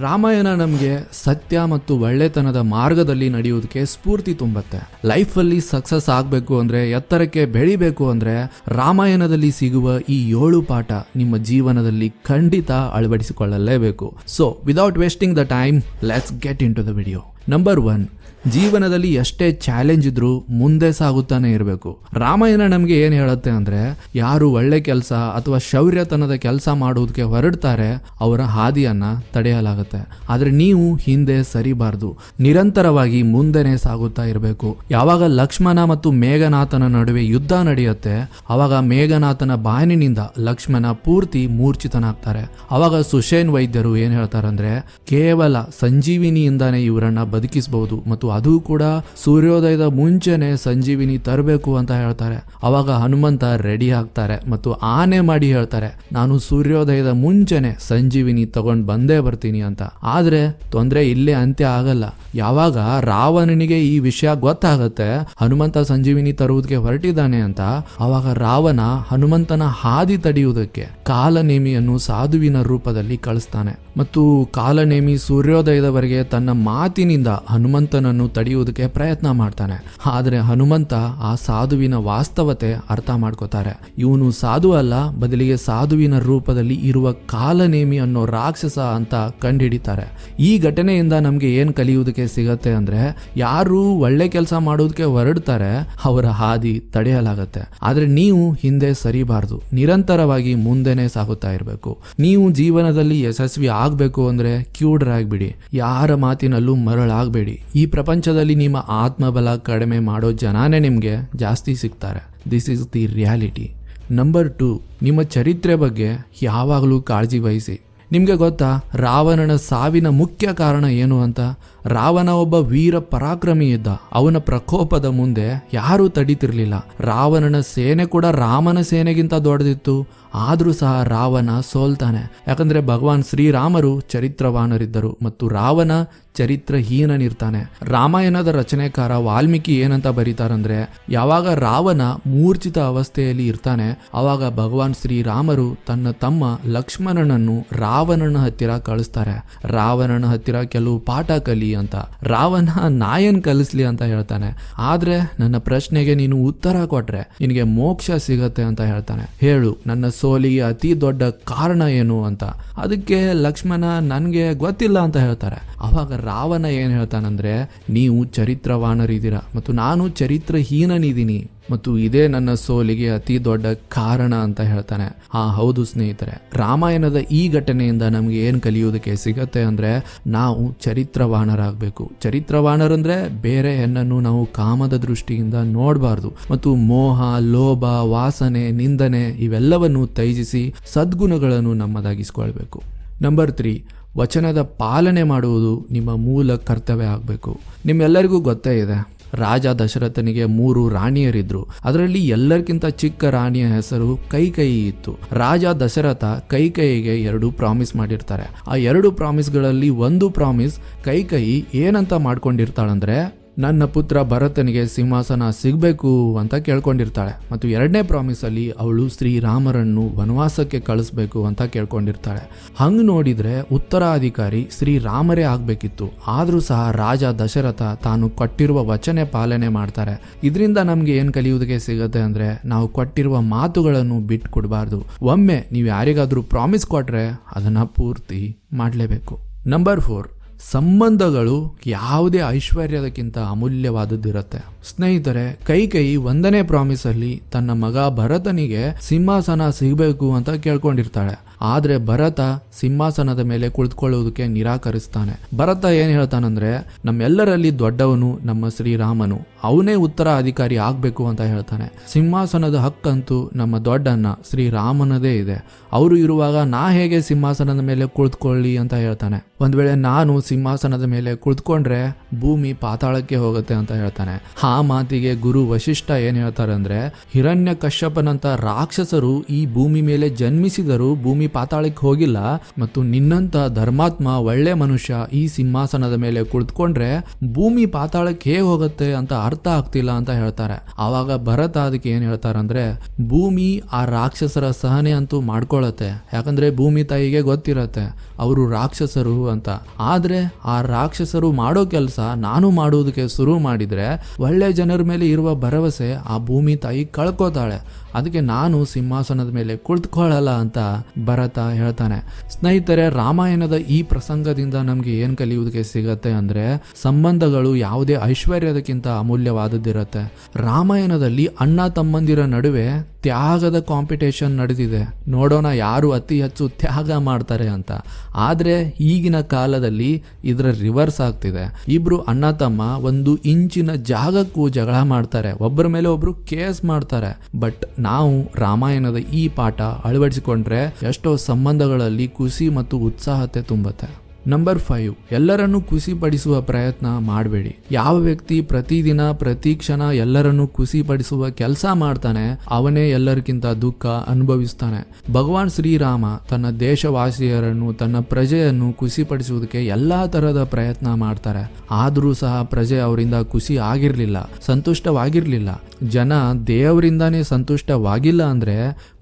ರಾಮಾಯಣ ನಮಗೆ ಸತ್ಯ ಮತ್ತು ಒಳ್ಳೆತನದ ಮಾರ್ಗದಲ್ಲಿ ನಡೆಯುವುದಕ್ಕೆ ಸ್ಫೂರ್ತಿ ತುಂಬುತ್ತೆ. ಲೈಫಲ್ಲಿ ಸಕ್ಸಸ್ ಆಗಬೇಕು ಅಂದ್ರೆ, ಎತ್ತರಕ್ಕೆ ಬೆಳಿಬೇಕು ಅಂದ್ರೆ, ರಾಮಾಯಣದಲ್ಲಿ ಸಿಗುವ ಈ ಏಳು ಪಾಠ ನಿಮ್ಮ ಜೀವನದಲ್ಲಿ ಖಂಡಿತ ಅಳವಡಿಸಿಕೊಳ್ಳಲೇಬೇಕು. So without wasting the time let's get into the video number one ಜೀವನದಲ್ಲಿ ಎಷ್ಟೇ ಚಾಲೆಂಜ್ ಇದ್ರೂ ಮುಂದೆ ಸಾಗುತ್ತಾನೆ ಇರಬೇಕು. ರಾಮಾಯಣ ನಮಗೆ ಏನು ಹೇಳುತ್ತೆ ಅಂದ್ರೆ, ಯಾರು ಒಳ್ಳೆ ಕೆಲಸ ಅಥವಾ ಶೌರ್ಯತನದ ಕೆಲಸ ಮಾಡುವುದಕ್ಕೆ ಹೊರಡ್ತಾರೆ, ಅವರ ಹಾದಿಯನ್ನ ತಡೆಯಲಾಗುತ್ತೆ. ಆದರೆ ನೀವು ಹಿಂದೆ ಸರಿಬಾರ್ದು. ನಿರಂತರವಾಗಿ ಮುಂದೆನೇ ಸಾಗುತ್ತಾ ಇರಬೇಕು. ಯಾವಾಗ ಲಕ್ಷ್ಮಣ ಮತ್ತು ಮೇಘನಾಥನ ನಡುವೆ ಯುದ್ಧ ನಡೆಯುತ್ತೆ ಆವಾಗ ಮೇಘನಾಥನ ಬಾನಿನಿಂದ ಲಕ್ಷ್ಮಣ ಪೂರ್ತಿ ಮೂರ್ಛಿತನಾಗ್ತಾರೆ. ಅವಾಗ ಸುಷೇನ್ ವೈದ್ಯರು ಏನ್ ಹೇಳ್ತಾರಂದ್ರೆ, ಕೇವಲ ಸಂಜೀವಿನಿಯಿಂದಾನೇ ಇವರನ್ನ ಬದುಕಿಸಬಹುದು ಮತ್ತು ಅದು ಕೂಡ ಸೂರ್ಯೋದಯದ ಮುಂಚೆನೆ ಸಂಜೀವಿನಿ ತರಬೇಕು ಅಂತ ಹೇಳ್ತಾರೆ. ಅವಾಗ ಹನುಮಂತ ರೆಡಿ ಆಗ್ತಾರೆ ಮತ್ತು ಆನೆ ಮಾಡಿ ಹೇಳ್ತಾರೆ, ನಾನು ಸೂರ್ಯೋದಯದ ಮುಂಚೆನೆ ಸಂಜೀವಿನಿ ತಗೊಂಡ್ ಬಂದೇ ಬರ್ತೀನಿ ಅಂತ. ಆದ್ರೆ ತೊಂದರೆ ಇಲ್ಲೇ ಅಂತ್ಯ ಆಗಲ್ಲ. ಯಾವಾಗ ರಾವಣನಿಗೆ ಈ ವಿಷಯ ಗೊತ್ತಾಗತ್ತೆ, ಹನುಮಂತ ಸಂಜೀವಿನಿ ತರುವುದಕ್ಕೆ ಹೊರಟಿದ್ದಾನೆ ಅಂತ, ಅವಾಗ ರಾವಣ ಹನುಮಂತನ ಹಾದಿ ತಡೆಯುವುದಕ್ಕೆ ಕಾಲನೇಮಿಯನ್ನು ಸಾಧುವಿನ ರೂಪದಲ್ಲಿ ಕಳಿಸ್ತಾನೆ. ಮತ್ತು ಕಾಲನೇಮಿ ಸೂರ್ಯೋದಯದವರೆಗೆ ತನ್ನ ಮಾತಿನಿಂದ ಹನುಮಂತನನ್ನು ತಡೆಯುವುದಕ್ಕೆ ಪ್ರಯತ್ನ ಮಾಡ್ತಾನೆ. ಆದ್ರೆ ಹನುಮಂತ ಆ ಸಾಧುವಿನ ವಾಸ್ತವತೆ ಅರ್ಥ ಮಾಡ್ಕೋತಾರೆ. ಇವನು ಸಾಧು ಅಲ್ಲ, ಬದಲಿಗೆ ಸಾಧುವಿನ ರೂಪದಲ್ಲಿ ಇರುವ ಕಾಲನೇಮಿ ಅನ್ನೋ ರಾಕ್ಷಸ ಅಂತ ಕಂಡುಹಿಡಿತಾರೆ ಈ ಘಟನೆಯಿಂದ ನಮ್ಗೆ ಏನ್ ಕಲಿಯುವುದಕ್ಕೆ ಸಿಗತ್ತೆ ಅಂದ್ರೆ, ಯಾರು ಒಳ್ಳೆ ಕೆಲಸ ಮಾಡೋದಕ್ಕೆ ಹೊರಡ್ತಾರೆ, ಅವರ ಹಾದಿ ತಡೆಯಲಾಗತ್ತೆ. ಆದ್ರೆ ನೀವು ಹಿಂದೆ ಸರಿಬಾರ್ದು. ನಿರಂತರವಾಗಿ ಮುಂದೆನೆ ಸಾಗುತ್ತಾ ಇರಬೇಕು. ನೀವು ಜೀವನದಲ್ಲಿ ಯಶಸ್ವಿ ಆಗ್ಬೇಕು ಅಂದ್ರೆ ಕ್ಯೂಡ್ರಾಗ್ಬಿಡಿ. ಯಾರ ಮಾತಿನಲ್ಲೂ ಮರಳಾಗಬೇಡಿ ಈ ಪ್ರಪಂಚದಲ್ಲಿ ನಿಮ್ಮ ಆತ್ಮಬಲ ಕಡಿಮೆ ಮಾಡೋ ಜನಾನೇ ನಿಮಗೆ ಜಾಸ್ತಿ ಸಿಗ್ತಾರೆ. This is the reality number two ನಿಮ್ಮ ಚರಿತ್ರೆ ಬಗ್ಗೆ ಯಾವಾಗಲೂ ಕಾಳಜಿ ವಹಿಸಿ. ನಿಮಗೆ ಗೊತ್ತಾ, ರಾವಣನ ಸಾವಿನ ಮುಖ್ಯ ಕಾರಣ ಏನು ಅಂತ? ರಾವಣ ಒಬ್ಬ ವೀರ ಪರಾಕ್ರಮಿ ಇದ್ದ. ಅವನ ಪ್ರಕೋಪದ ಮುಂದೆ ಯಾರೂ ತಡೀತಿರ್ಲಿಲ್ಲ. ರಾವಣನ ಸೇನೆ ಕೂಡ ರಾಮನ ಸೇನೆಗಿಂತ ದೊಡ್ಡದಿತ್ತು. ಆದರೂ ಸಹ ರಾವಣ ಸೋಲ್ತಾನೆ. ಯಾಕಂದ್ರೆ ಭಗವಾನ್ ಶ್ರೀರಾಮರು ಚರಿತ್ರವಾನರಿದ್ದರು ಮತ್ತು ರಾವಣ ಚರಿತ್ರಹೀನನಿರ್ತಾನೆ. ರಾಮಾಯಣದ ರಚನೆಕಾರ ವಾಲ್ಮೀಕಿ ಏನಂತ ಬರೀತಾರಂದ್ರೆ, ಯಾವಾಗ ರಾವಣ ಮೂರ್ಛಿತ ಅವಸ್ಥೆಯಲ್ಲಿ ಇರ್ತಾನೆ, ಅವಾಗ ಭಗವಾನ್ ಶ್ರೀರಾಮರು ತನ್ನ ತಮ್ಮ ಲಕ್ಷ್ಮಣನನ್ನು ರಾವಣನ ಹತ್ತಿರ ಕಳಿಸ್ತಾರೆ. ರಾವಣನ ಹತ್ತಿರ ಕೆಲವು ಪಾಠ ಕಲಿ ಅಂತ. ರಾವಣ ನಾಯನ್ ಕಲಿಸ್ಲಿ ಅಂತ ಹೇಳ್ತಾನೆ. ಆದ್ರೆ ನನ್ನ ಪ್ರಶ್ನೆಗೆ ನೀನು ಉತ್ತರ ಕೊಟ್ರೆ ನಿನಗೆ ಮೋಕ್ಷ ಸಿಗತ್ತೆ ಅಂತ ಹೇಳ್ತಾನೆ. ಹೇಳು, ನನ್ನ ಸೋಲಿಗೆ ಅತಿ ದೊಡ್ಡ ಕಾರಣ ಏನು ಅಂತ. ಅದಕ್ಕೆ ಲಕ್ಷ್ಮಣ, ನನಗೆ ಗೊತ್ತಿಲ್ಲ ಅಂತ ಹೇಳ್ತಾರೆ. ಅವಾಗ ರಾವಣ ಏನು ಹೇಳ್ತಾನಂದ್ರೆ, ನೀವು ಚರಿತ್ರವಾನರಿದ್ದೀರ ಮತ್ತು ನಾನು ಚರಿತ್ರಹೀನನಿದ್ದೀನಿ ಮತ್ತು ಇದೇ ನನ್ನ ಸೋಲಿಗೆ ಅತಿ ದೊಡ್ಡ ಕಾರಣ ಅಂತ ಹೇಳ್ತಾನೆ. ಆ ಹೌದು ಸ್ನೇಹಿತರೆ, ರಾಮಾಯಣದ ಈ ಘಟನೆಯಿಂದ ನಮಗೆ ಏನು ಕಲಿಯೋದಕ್ಕೆ ಸಿಗತ್ತೆ ಅಂದ್ರೆ, ನಾವು ಚರಿತ್ರವಾನರಾಗಬೇಕು. ಚರಿತ್ರವಾಣರಂದ್ರೆ ಬೇರೆ ಹೆಣ್ಣನ್ನು ನಾವು ಕಾಮದ ದೃಷ್ಟಿಯಿಂದ ನೋಡಬಾರ್ದು ಮತ್ತು ಮೋಹ, ಲೋಭ, ವಾಸನೆ, ನಿಂದನೆ ಇವೆಲ್ಲವನ್ನು ತ್ಯಜಿಸಿ ಸದ್ಗುಣಗಳನ್ನು ನಮ್ಮದಾಗಿಸ್ಕೊಳ್ಬೇಕು. ನಂಬರ್ ತ್ರೀ ವಚನದ ಪಾಲನೆ ಮಾಡುವುದು ನಿಮ್ಮ ಮೂಲ ಕರ್ತವ್ಯ ಆಗಬೇಕು. ನಿಮ್ಮೆಲ್ಲರಿಗೂ ಗೊತ್ತೇ ಇದೆ, ರಾಜ ದಶರಥನಿಗೆ ಮೂರು ರಾಣಿಯರಿದ್ರು. ಅದರಲ್ಲಿ ಎಲ್ಲರಿಗಿಂತ ಚಿಕ್ಕ ರಾಣಿಯ ಹೆಸರು ಕೈಕೇಯಿ ಇತ್ತು. ರಾಜ ದಶರಥ ಕೈಕೇಯಿಗೆ ಎರಡು ಪ್ರಾಮಿಸ್ ಮಾಡಿರ್ತಾರೆ. ಆ ಎರಡು ಪ್ರಾಮಿಸ್ಗಳಲ್ಲಿ ಒಂದು ಪ್ರಾಮಿಸ್ ಕೈಕೇಯಿ ಏನಂತ ಮಾಡ್ಕೊಂಡಿರ್ತಾಳಂದ್ರೆ ನನ್ನ ಪುತ್ರ ಭರತನಿಗೆ ಸಿಂಹಾಸನ ಸಿಗಬೇಕು ಅಂತ ಕೇಳ್ಕೊಂಡಿರ್ತಾಳೆ. ಮತ್ತು ಎರಡನೇ ಪ್ರಾಮಿಸ್ ಅಲ್ಲಿ ಅವಳು ಶ್ರೀರಾಮರನ್ನು ವನವಾಸಕ್ಕೆ ಕಳಿಸ್ಬೇಕು ಅಂತ ಕೇಳ್ಕೊಂಡಿರ್ತಾಳೆ. ಹಂಗೆ ನೋಡಿದ್ರೆ ಉತ್ತರಾಧಿಕಾರಿ ಶ್ರೀರಾಮರೇ ಆಗಬೇಕಿತ್ತು. ಆದರೂ ಸಹ ರಾಜ ದಶರಥ ತಾನು ಕೊಟ್ಟಿರುವ ವಚನೆ ಪಾಲನೆ ಮಾಡ್ತಾರೆ. ಇದರಿಂದ ನಮಗೆ ಏನು ಕಲಿಯುವುದಕ್ಕೆ ಸಿಗುತ್ತೆ ಅಂದ್ರೆ ನಾವು ಕೊಟ್ಟಿರುವ ಮಾತುಗಳನ್ನು ಬಿಟ್ಟು ಕೊಡಬಾರ್ದು ಒಮ್ಮೆ ನೀವು ಯಾರಿಗಾದರೂ ಪ್ರಾಮಿಸ್ ಕೊಟ್ಟರೆ ಅದನ್ನ ಪೂರ್ತಿ ಮಾಡಲೇಬೇಕು. ನಂಬರ್ ಫೋರ್ ಸಂಬಂಧಗಳು ಯಾವುದೇ ಐಶ್ವರ್ಯದಕ್ಕಿಂತ ಅಮೂಲ್ಯವಾದದ್ದಿರುತ್ತೆ. ಸ್ನೇಹಿತರೆ ಕೈಕೈ ಒಂದನೇ ಪ್ರಾಮಿಸ್ ಅಲ್ಲಿ ತನ್ನ ಮಗ ಭರತನಿಗೆ ಸಿಂಹಾಸನ ಸಿಗಬೇಕು ಅಂತ ಕೇಳ್ಕೊಂಡಿರ್ತಾಳೆ. ಆದ್ರೆ ಭರತ ಸಿಂಹಾಸನದ ಮೇಲೆ ಕುಳಿತುಕೊಳ್ಳುವುದಕ್ಕೆ ನಿರಾಕರಿಸ್ತಾನೆ. ಭರತ ಏನ್ ಹೇಳ್ತಾನಂದ್ರೆ, ನಮ್ಮೆಲ್ಲರಲ್ಲಿ ದೊಡ್ಡವನು ನಮ್ಮ ಶ್ರೀರಾಮನು. ಅವನೇ ಉತ್ತರ ಅಧಿಕಾರಿ ಆಗ್ಬೇಕು ಅಂತ ಹೇಳ್ತಾನೆ. ಸಿಂಹಾಸನದ ಹಕ್ಕಂತೂ ನಮ್ಮ ದೊಡ್ಡಣ್ಣ ಶ್ರೀರಾಮನದೇ ಇದೆ. ಅವರು ಇರುವಾಗ ನಾ ಹೇಗೆ ಸಿಂಹಾಸನದ ಮೇಲೆ ಕುಳಿತುಕೊಳ್ಳಿ ಅಂತ ಹೇಳ್ತಾನೆ. ಒಂದ್ ವೇಳೆ ನಾನು ಸಿಂಹಾಸನದ ಮೇಲೆ ಕುಳಿತುಕೊಂಡ್ರೆ ಭೂಮಿ ಪಾತಾಳಕ್ಕೆ ಹೋಗುತ್ತೆ ಅಂತ ಹೇಳ್ತಾನೆ. ಆ ಮಾತಿಗೆ ಗುರು ವಶಿಷ್ಠ ಏನ್ ಹೇಳ್ತಾರೆ ಅಂದ್ರೆ ಹಿರಣ್ಯ ಕಶ್ಯಪನಂತ ರಾಕ್ಷಸರು ಈ ಭೂಮಿ ಮೇಲೆ ಜನ್ಮಿಸಿದರೂ ಭೂಮಿ ಪಾತಾಳಕ್ಕೆ ಹೋಗಿಲ್ಲ. ಮತ್ತು ನಿನ್ನಂತ ಧರ್ಮಾತ್ಮ ಒಳ್ಳೆ ಮನುಷ್ಯ ಈ ಸಿಂಹಾಸನದ ಮೇಲೆ ಕುಳಿತುಕೊಂಡ್ರೆ ಭೂಮಿ ಪಾತಾಳಕ್ಕೆ ಹೇಗೆ ಹೋಗುತ್ತೆ ಅಂತ ಅರ್ಥ ಆಗ್ತಿಲ್ಲ ಅಂತ ಹೇಳ್ತಾರೆ. ಆವಾಗ ಭರತ ಅದಕ್ಕೆ ಏನ್ ಹೇಳ್ತಾರಂದ್ರೆ, ಭೂಮಿ ಆ ರಾಕ್ಷಸರ ಸಹನೆ ಅಂತೂ ಮಾಡ್ಕೊಳತ್ತೆ. ಯಾಕಂದ್ರೆ ಭೂಮಿ ತಾಯಿಗೆ ಗೊತ್ತಿರತ್ತೆ, ಅವರು ರಾಕ್ಷಸರು ಅಂತ. ಆದ್ರೆ ಆ ರಾಕ್ಷಸರು ಮಾಡೋ ಕೆಲಸ ನಾನು ಮಾಡುವುದಕ್ಕೆ ಶುರು ಮಾಡಿದರೆ ಒಳ್ಳೆ ಜನರ ಮೇಲೆ ಇರುವ ಭರವಸೆ ಆ ಭೂಮಿ ತಾಯಿ ಕಳ್ಕೋತಾಳೆ. ಅದಕ್ಕೆ ನಾನು ಸಿಂಹಾಸನದ ಮೇಲೆ ಕುಳಿತುಕೊಳ್ಳಲ್ಲ ಅಂತ ಭರತ ಹೇಳ್ತಾನೆ. ಸ್ನೇಹಿತರೆ, ರಾಮಾಯಣದ ಈ ಪ್ರಸಂಗದಿಂದ ನಮಗೆ ಏನು ಕಲಿಯುವುದಕ್ಕೆ ಸಿಗತ್ತೆ ಅಂದರೆ ಸಂಬಂಧಗಳು ಯಾವುದೇ ಐಶ್ವರ್ಯದಕ್ಕಿಂತ ಅಮೂಲ್ಯವಾದದ್ದಿರತ್ತೆ. ರಾಮಾಯಣದಲ್ಲಿ ಅಣ್ಣ ತಮ್ಮಂದಿರ ನಡುವೆ ತ್ಯಾಗದ ಕಾಂಪಿಟೇಷನ್ ನಡೆದಿದೆ. ನೋಡೋಣ ಯಾರು ಅತಿ ಹೆಚ್ಚು ತ್ಯಾಗ ಮಾಡ್ತಾರೆ ಅಂತ. ಆದರೆ ಈಗಿನ ಕಾಲದಲ್ಲಿ ಇದರ ರಿವರ್ಸ್ ಆಗ್ತಿದೆ. ಇಬ್ಬರು ಅಣ್ಣ ತಮ್ಮ ಒಂದು ಇಂಚಿನ ಜಾಗಕ್ಕೂ ಜಗಳ ಮಾಡ್ತಾರೆ. ಒಬ್ಬರ ಮೇಲೆ ಒಬ್ರು ಕೇಸ್ ಮಾಡ್ತಾರೆ. ಬಟ್ ನಾವು ರಾಮಾಯಣದ ಈ ಪಾಠ ಅಳವಡಿಸಿಕೊಂಡ್ರೆ ಎಷ್ಟೋ ಸಂಬಂಧಗಳಲ್ಲಿ ಖುಷಿ ಮತ್ತು ಉತ್ಸಾಹತೆ ತುಂಬುತ್ತೆ. ನಂಬರ್ ಫೈವ್ ಎಲ್ಲರನ್ನೂ ಖುಷಿಪಡಿಸುವ ಪ್ರಯತ್ನ ಮಾಡಬೇಡಿ. ಯಾವ ವ್ಯಕ್ತಿ ಪ್ರತಿದಿನ, ಪ್ರತಿ ಕ್ಷಣ ಎಲ್ಲರನ್ನೂ ಖುಷಿಪಡಿಸುವ ಕೆಲಸ ಮಾಡ್ತಾನೆ, ಅವನೇ ಎಲ್ಲರಿಗಿಂತ ದುಃಖ ಅನುಭವಿಸ್ತಾನೆ. ಭಗವಾನ್ ಶ್ರೀರಾಮ ತನ್ನ ದೇಶವಾಸಿಯರನ್ನು, ತನ್ನ ಪ್ರಜೆಯನ್ನು ಖುಷಿಪಡಿಸುವುದಕ್ಕೆ ಎಲ್ಲಾ ತರಹದ ಪ್ರಯತ್ನ ಮಾಡ್ತಾರೆ. ಆದರೂ ಸಹ ಪ್ರಜೆ ಅವರಿಂದ ಖುಷಿ ಆಗಿರಲಿಲ್ಲ, ಸಂತುಷ್ಟವಾಗಿರಲಿಲ್ಲ. ಜನ ದೇವರಿಂದಾನೇ ಸಂತುಷ್ಟವಾಗಿಲ್ಲ ಅಂದ್ರೆ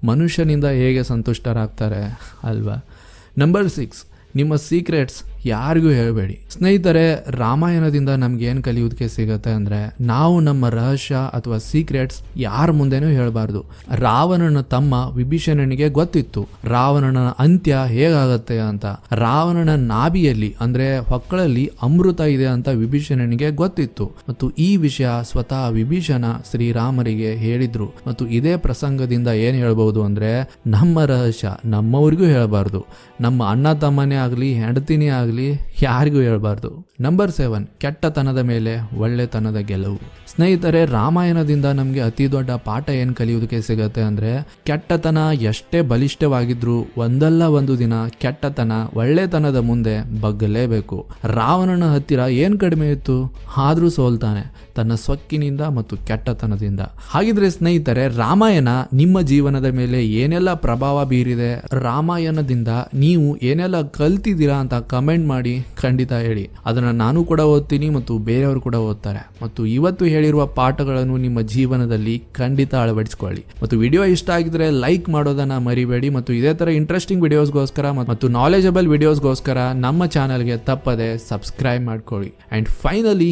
ಮನುಷ್ಯನಿಂದ ಹೇಗೆ ಸಂತುಷ್ಟರಾಗ್ತಾರೆ ಅಲ್ವಾ? ನಂಬರ್ ಸಿಕ್ಸ್ ನಿಮ್ಮ ಸೀಕ್ರೆಟ್ಸ್ ಯಾರಿಗೂ ಹೇಳಬೇಡಿ. ಸ್ನೇಹಿತರೆ, ರಾಮಾಯಣದಿಂದ ನಮ್ಗೆ ಏನು ಕಲಿಯೋದಕ್ಕೆ ಸಿಗತ್ತೆ ಅಂದ್ರೆ, ನಾವು ನಮ್ಮ ರಹಸ್ಯ ಅಥವಾ ಸೀಕ್ರೆಟ್ಸ್ ಯಾರ ಮುಂದೆನೂ ಹೇಳಬಾರ್ದು. ರಾವಣನ ತಮ್ಮ ವಿಭೀಷಣನಿಗೆ ಗೊತ್ತಿತ್ತು, ರಾವಣನ ಅಂತ್ಯ ಹೇಗಾಗತ್ತೆ ಅಂತ. ರಾವಣನ ನಾಭಿಯಲ್ಲಿ, ಅಂದ್ರೆ ಹೊಕ್ಕಳಲ್ಲಿ ಅಮೃತ ಇದೆ ಅಂತ ವಿಭೀಷಣನಿಗೆ ಗೊತ್ತಿತ್ತು. ಮತ್ತು ಈ ವಿಷಯ ಸ್ವತಃ ವಿಭೀಷಣ ಶ್ರೀರಾಮರಿಗೆ ಹೇಳಿದ್ರು. ಮತ್ತು ಇದೇ ಪ್ರಸಂಗದಿಂದ ಏನ್ ಹೇಳ್ಬಹುದು ಅಂದ್ರೆ, ನಮ್ಮ ರಹಸ್ಯ ನಮ್ಮವ್ರಿಗೂ ಹೇಳಬಾರ್ದು. ನಮ್ಮ ಅಣ್ಣ ತಮ್ಮನೇ ಆಗಲಿ, ಹೆಂಡತಿನೇ ಆಗಲಿ, ಯಾರಿಗೂ ಹೇಳಬಾರ್ದು. ನಂಬರ್ ಸೆವೆನ್ ಕೆಟ್ಟತನದ ಮೇಲೆ ಒಳ್ಳೆತನದ ಗೆಲುವು. ಸ್ನೇಹಿತರೆ, ರಾಮಾಯಣದಿಂದ ನಮಗೆ ಅತಿ ದೊಡ್ಡ ಪಾಠ ಏನು ಕಲಿಯೋದಕ್ಕೆ ಸಿಗತ್ತೆ ಅಂದ್ರೆ, ಕೆಟ್ಟತನ ಎಷ್ಟೇ ಬಲಿಷ್ಠವಾಗಿದ್ರೂ ಒಂದಲ್ಲ ಒಂದು ದಿನ ಕೆಟ್ಟತನ ಒಳ್ಳೆತನದ ಮುಂದೆ ಬಗ್ಗಲೇಬೇಕು. ರಾವಣನ ಹತ್ತಿರ ಏನು ಕಡಿಮೆ ಇತ್ತು? ಆದರೂ ಸೋಲ್ತಾನೆ. ತನ್ನ ಸೊಕ್ಕಿನಿಂದ ಮತ್ತು ಕೆಟ್ಟತನದಿಂದ. ಹಾಗಿದ್ರೆ ಸ್ನೇಹಿತರೆ, ರಾಮಾಯಣ ನಿಮ್ಮ ಜೀವನದ ಮೇಲೆ ಏನೆಲ್ಲ ಪ್ರಭಾವ ಬೀರಿದೆ? ರಾಮಾಯಣದಿಂದ ನೀವು ಏನೆಲ್ಲ ಕಲ್ತಿದ್ದೀರಾ ಅಂತ ಕಮೆಂಟ್ ಮಾಡಿ ಖಂಡಿತ ಹೇಳಿ. ಅದನ್ನ ನಾನು ಕೂಡ ಓದ್ತೀನಿ ಮತ್ತು ಬೇರೆಯವರು ಕೂಡ ಓದ್ತಾರೆ. ಮತ್ತು ಇವತ್ತು ಹೇಳಿರುವ ಪಾಠಗಳನ್ನು ನಿಮ್ಮ ಜೀವನದಲ್ಲಿ ಖಂಡಿತ ಅಳವಡಿಸಿಕೊಳ್ಳಿ. ಮತ್ತು ವಿಡಿಯೋ ಇಷ್ಟ ಆಗಿದ್ರೆ ಲೈಕ್ ಮಾಡೋದನ್ನ ಮರಿಬೇಡಿ ಮತ್ತು ಇದೇ ತರ ಇಂಟ್ರೆಸ್ಟಿಂಗ್ ವಿಡಿಯೋಸ್ಗೋಸ್ಕರ ಮತ್ತು ನಾಲೆಜಬಲ್ ವಿಡಿಯೋಸ್ಗೋಸ್ಕರ ನಮ್ಮ ಚಾನಲ್ಗೆ ತಪ್ಪದೆ ಸಬ್ಸ್ಕ್ರೈಬ್ ಮಾಡ್ಕೊಳ್ಳಿ. And finally